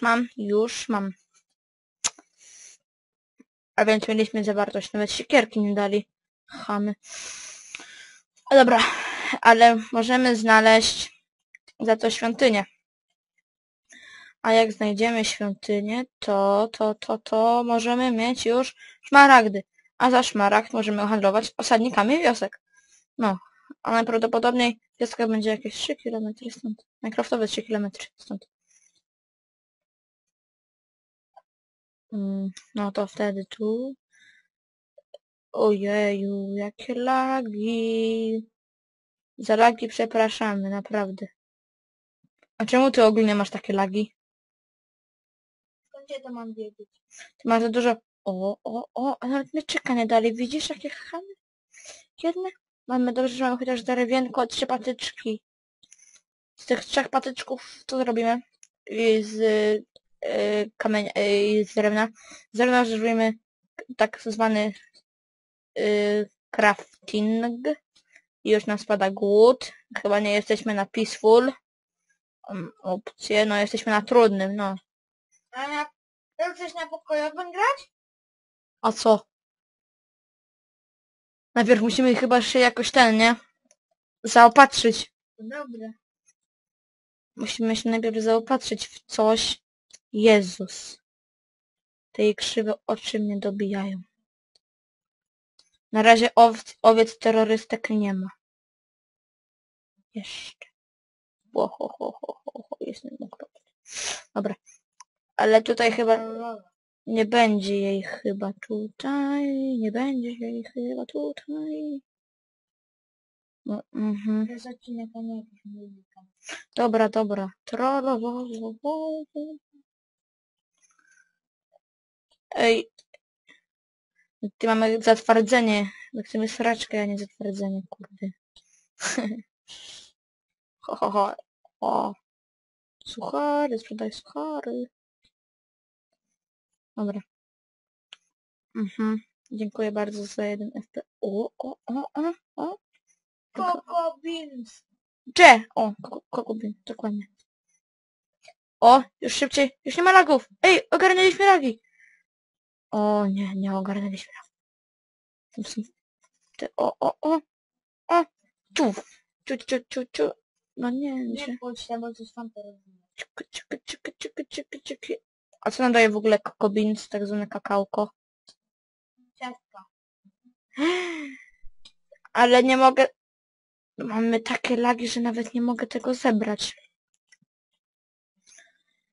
już mam, już mam. A więc mieliśmy zawartość, nawet siekierki nie dali. Chamy. A dobra, ale możemy znaleźć za to świątynię. A jak znajdziemy świątynię, to, to, to, to możemy mieć już szmaragdy. A za szmaragd możemy handlować osadnikami wiosek. No, a najprawdopodobniej wioska będzie jakieś 3 km stąd. Minecraftowe 3 km stąd. No to wtedy tu. Ojeju, jakie lagi. Za lagi przepraszamy, naprawdę. A czemu ty ogólnie masz takie lagi? Skąd ja to mam wiedzieć? Ty masz za dużo... O, o, o, a nawet mieczyka nie dali. Widzisz, jakie chamy? Jedne? Mamy dobrze, że mamy chociaż drewienko, trzy patyczki. Z tych trzech patyczków co zrobimy? I z kamienia, y, z drewna. Z drewna zrobimy tak zwany y, crafting. I już nam spada głód. Chyba nie jesteśmy na peaceful. Um, opcje, no jesteśmy na trudnym, no. A na... Chcesz na pokojowym grać? A co? Najpierw musimy chyba się jakoś ten, nie? Zaopatrzyć. Dobra. Musimy się najpierw zaopatrzyć w coś. Jezus. Te jej krzywe oczy mnie dobijają. Na razie owiec, owiec terrorystek nie ma. Jeszcze. Ło, ho, ho, ho, ho, ho. Dobra. Ale tutaj chyba nie będzie jej chyba tutaj. Nie będzie jej chyba tutaj. No, mhm. Dobra, dobra. Trololo. Ej. Ty mamy zatwardzenie. My chcemy sraczkę, a nie zatwardzenie, kurde. ho, ho, ho. O. Suchary, sprzedaj suchary. Dobra. Mhm. Dziękuję bardzo za jeden FP. O, o, o, o, o. Coco Beans. Gdzie? O, ko- kokubin, dokładnie. O, już szybciej, już nie ma lagów. Ej, ogarnęliśmy lagi. O nie, nie ogarnęliśmy lagów. Tam są te, o, o, o, o, tu, ciu, ciu, ciu, ciu. No nie, nie się. Pójdź tam, bo coś tam teraz. A co nam daje w ogóle kokobin, tak zwane kakałko? Ciastka. Ale nie mogę... Mamy takie lagi, że nawet nie mogę tego zebrać.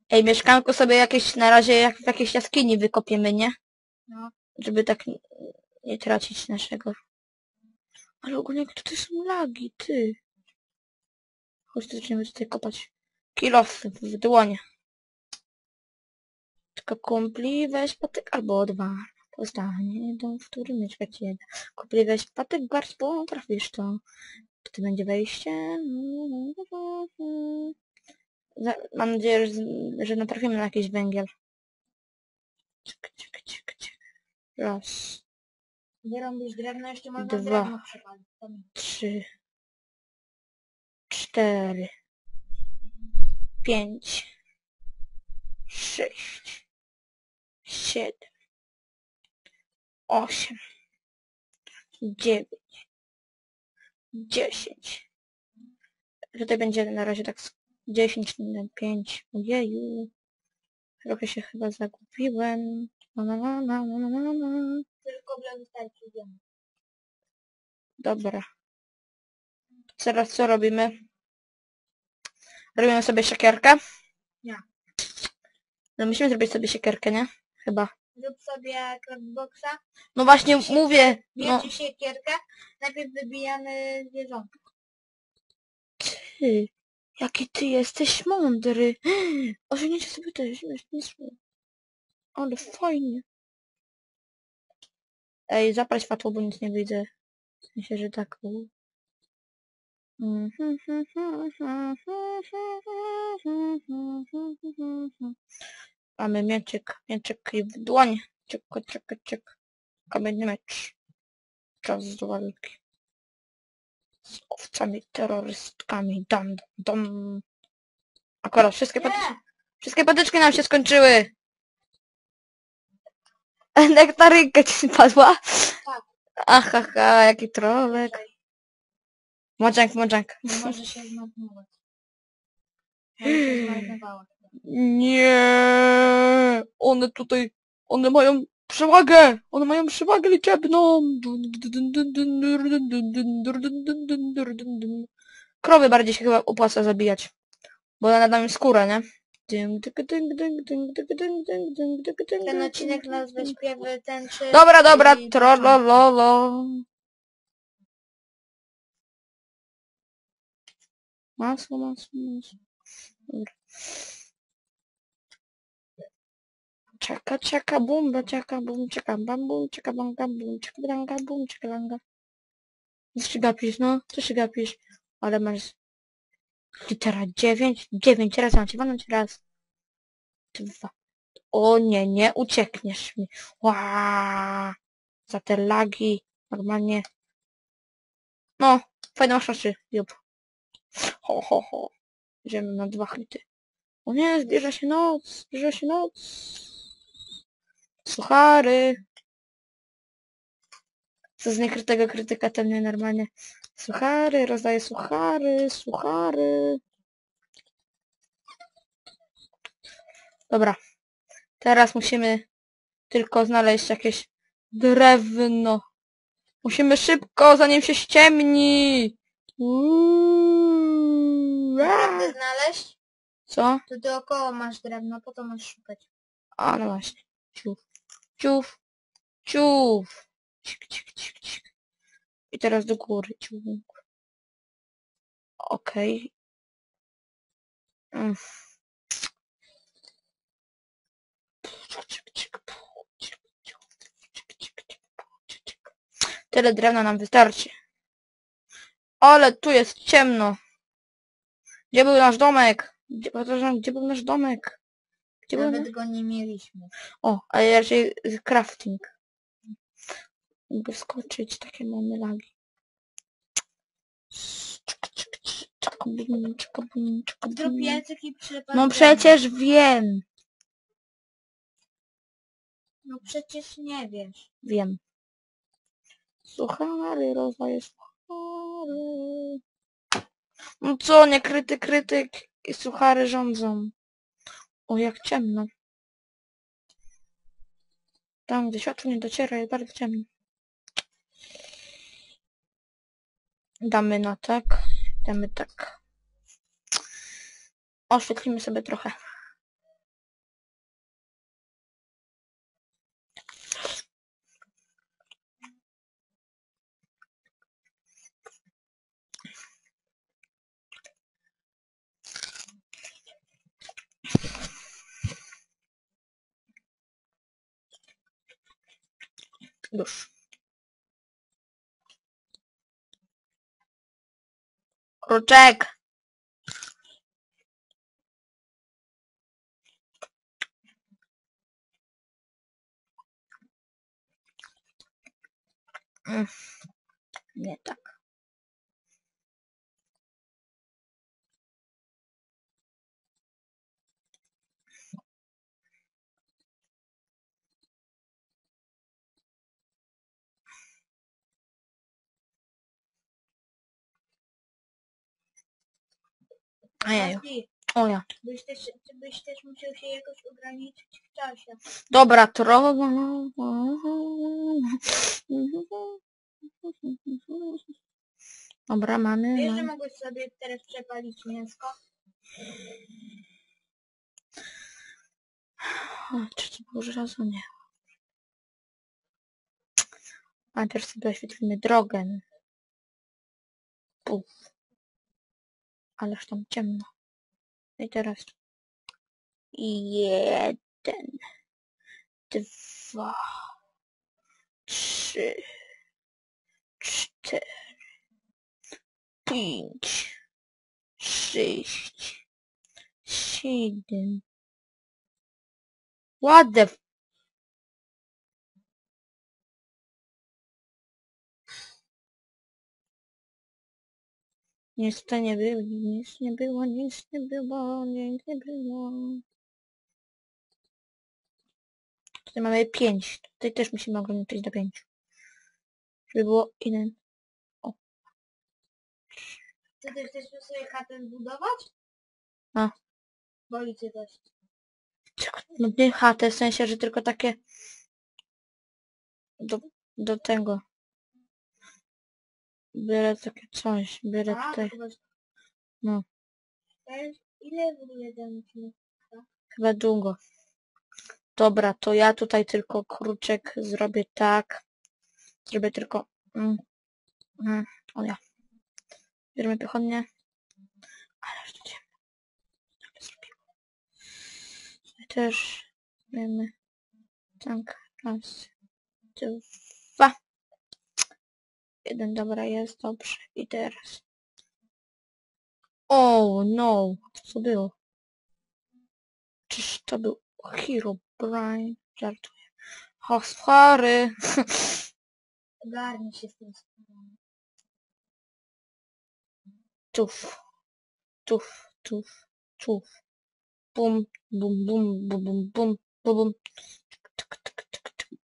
Ej, mieszkanko sobie jakieś na razie jak w jakiejś jaskini wykopiemy, nie? No. Żeby tak nie, tracić naszego. Ale ogólnie jak tutaj są lagi, ty. Chodź, to zaczniemy tutaj kopać. Kilos w dłonie. Tylko kumpli weź patyk albo dwa. Pozdanie dom, w którym mieszkać jeden. Kumpli weź patyk, garść, bo trafisz to. To będzie wejście. Mam nadzieję, że, że natrafimy na jakiś węgiel. Raz, Wyrąbisz drewno, jeszcze można Dwa. drewno przepalić. Tam trzy, cztery, pięć, sześć, siedem, osiem, dziewięć, dziesięć. Tutaj będzie na razie tak z dziesięć na pięć. Ojeju. Trochę się chyba zagubiłem. Na, na, na, na, na, na, na. Tylko dla wystarczy ziemi. Dobra. Teraz co robimy? Robimy sobie siekierkę? Nie. No musimy zrobić sobie siekierkę, nie? Chyba. Zrób sobie craftboxa, No właśnie mówię. No bierzcie siekierkę, najpierw wybijamy zwierzątko. ty. Jaki ty jesteś mądry. Osiągnięcie sobie też. Nie słowo. Ale fajnie. Ej, zapal światło, bo nic nie widzę. W sensie, że tak. Mamy mieczyk, mieczyk i w dłoń. Ciek, ciek, ciek. Kamienny miecz. Czas do walki. Z owcami, terrorystkami. Dam, dam. Akurat wszystkie. Nie! Wszystkie patyczki nam się skończyły. Nektarynka ci spadła? Tak. Jaki trolek. Moczank, moczank. Nie może się zmarnować. Nie, one tutaj, one mają przewagę, one mają przewagę liczebną. Krowy bardziej się chyba opłaca zabijać, bo one nadają skórę, nie? Ten odcinek nazwę śpiewy tęczy. Dobra, dobra, i- trolololo. Masło, masło, masło. Dobra. Czeka, czeka, bumba, czeka, bum, czeka, bam, bum, czeka, banga, bum, czeka, branga, bum, czeka, langa. Co się gapisz, no? Co się gapisz? Ale masz... Litera dziewięć, dziewięć razy mam cię walnąć, raz. Dwa. O nie, nie uciekniesz mi. Ła! Za te lagi. Normalnie. No, fajne masz oczy, Jup. Ho, ho, ho. Idziemy na dwa hity. O nie, zbliża się noc, zbliża się noc. Suchary. Co z niekrytego krytyka ten mnie normalnie. Suchary, rozdaję suchary, suchary. Dobra. Teraz musimy tylko znaleźć jakieś drewno. Musimy szybko, zanim się ściemni. Uuuu, Naprawdę aaa. znaleźć? Co? To dookoła masz drewno, po to masz szukać. A, no właśnie. Ciuf. Ciuf. Ciuf. Cik, cik, cik, cik. I teraz do góry. Ciuf. Okej. Mm. Tyle drewna nam wystarczy. Ale tu jest ciemno. Gdzie był nasz domek? Gdzie, gdzie był nasz domek? Gdzie Nawet go nie mieliśmy. o, ale raczej z crafting. Mogę wskoczyć, takie mamy lagi. Język i. No przecież wiem. No przecież nie wiesz. Wiem. Suchary, rozdaję suchary. No co, nie kryty krytyk i suchary rządzą. O, jak ciemno. Tam, gdzie światło nie dociera, jest bardzo ciemno. Damy na tak, damy tak. Oświetlimy sobie trochę. Już. Kruczek! Mm. Nie tak. Lepiej, O ja. Byś też, ty byś też musiał się jakoś ograniczyć w czasie. Dobra, tro... Dobra, mamy. Wiesz, że mamy. mogłeś sobie teraz przepalić mięsko? O, czy to było żelazo? Nie. Najpierw sobie oświetlimy drogę. Puf. Ależ tam ciemno. I teraz jeden, dwa, trzy, cztery, pięć, sześć, siedem. What the Nic nie było, nic nie było, nic nie było, nic nie było. Tutaj mamy 5. Tutaj też musimy ograniczyć do 5. Żeby było jeden. O. Ty też chcesz sobie chatę budować? A. Boli cię też. No nie chatę, w sensie, że tylko takie... Do, do tego. Biorę takie coś, biorę A, tutaj, chyba... No. To jest- Ile w ogóle chyba długo. Dobra, to ja tutaj tylko kruczek zrobię tak. Zrobię tylko... Mm, mm, o ja. Bierzemy pochodnie. Ale już. Tak zrobiło. Tutaj też wiemy. Tak, raz, dwa. Jeden, dobra, jest, dobrze. I teraz. Oh no, co było? Czyż to był Hero Brian? Żartuję. Och, sorry. Ogarnij się z tym. Tuf. Tuf, tuf, tuf. Bum, bum, bum, bum. Bum, bum, bum,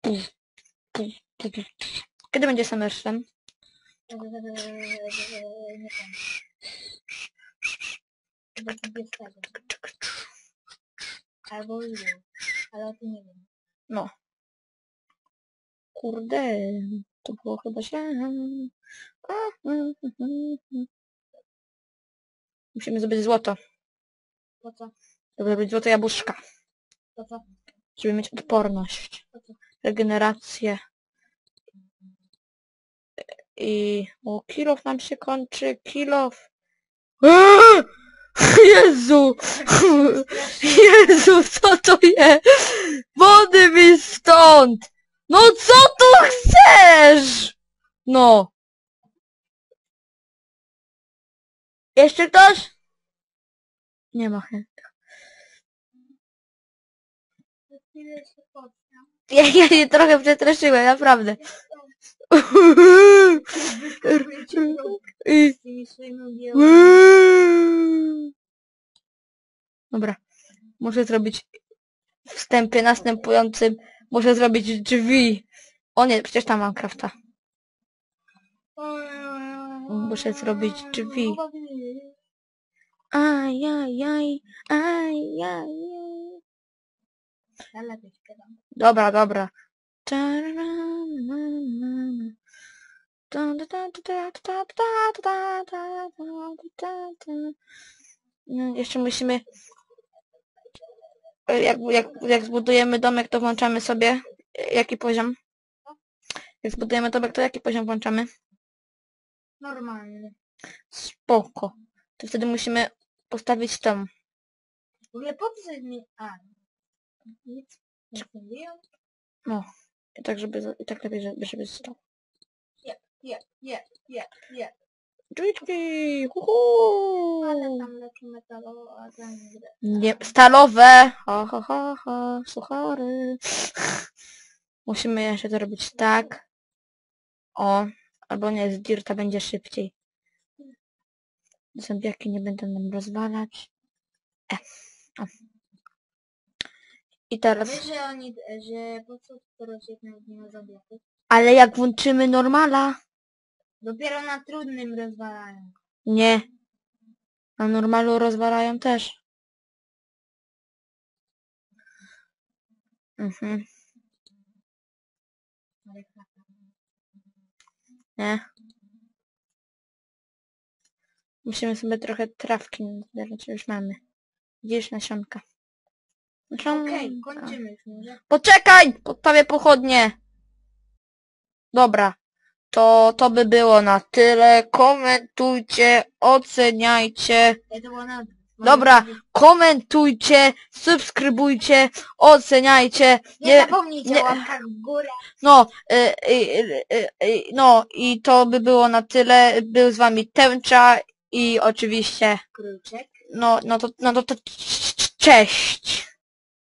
bum. Kiedy będzie Summerslam? Nie wiem. Chyba 20. Albo ile. Ale o tym nie wiem. No. Kurde, to było chyba źle. Musimy zrobić złoto. Po co? Żeby zrobić złote jabłuszka. Po co? Żeby mieć odporność. Regenerację. I... O, kilof nam się kończy. Kilof. Eee! Jezu! Jezu, co to jest? Wody mi stąd! No co tu chcesz? No. Jeszcze ktoś? Nie ma chętnych. Ja, ja się trochę przestraszyłem, naprawdę. Wyskakuję ci w rąk Dobra. Muszę zrobić w wstępie następującym. Muszę zrobić drzwi. O nie, przecież tam mam krafta. Muszę zrobić drzwi. Ajajaj, ajajaj. Ja lepiej śpiewam. Dobra, dobra. Jeszcze musimy... Jak, jak, jak zbudujemy domek, to włączamy sobie jaki poziom. Jak zbudujemy domek, to jaki poziom włączamy? Normalny. Spoko. To wtedy musimy postawić tam. W poprzedni... A. Nic. Nie No. I tak, żeby... I tak lepiej, żeby, żeby zostało. Je, je, je, je. Drzwiczki! Ale Huhu! tam leci metalowo, a tam nie. Nie, stalowe! Ha, ha, ha, ha, suchary. Musimy jeszcze to robić tak. O, albo nie, z dirta będzie szybciej. Zombiaki nie będą nam rozwalać. E, o. I teraz, wiesz, że oni, że po co to rozjedną dinozauriaty? ale jak włączymy normala? Dopiero na trudnym rozwalają. Nie. Na normalu rozwalają też. Mhm, Ale chata. nie. Musimy sobie trochę trawki zbierać, już mamy. Widzisz nasionka. Nasionka. Okej, kończymy już może. Poczekaj! Podstawię pochodnie. Dobra. To, to by było na tyle. Komentujcie, oceniajcie. Ja to było na... Dobra. Komentujcie, subskrybujcie, oceniajcie. Nie, Nie, zapomnijcie nie. o łapkach w górę. no, y, y, y, y, no i to by było na tyle. Był z wami Tęcza i oczywiście, Kruczek. no, no to, no to, to cześć.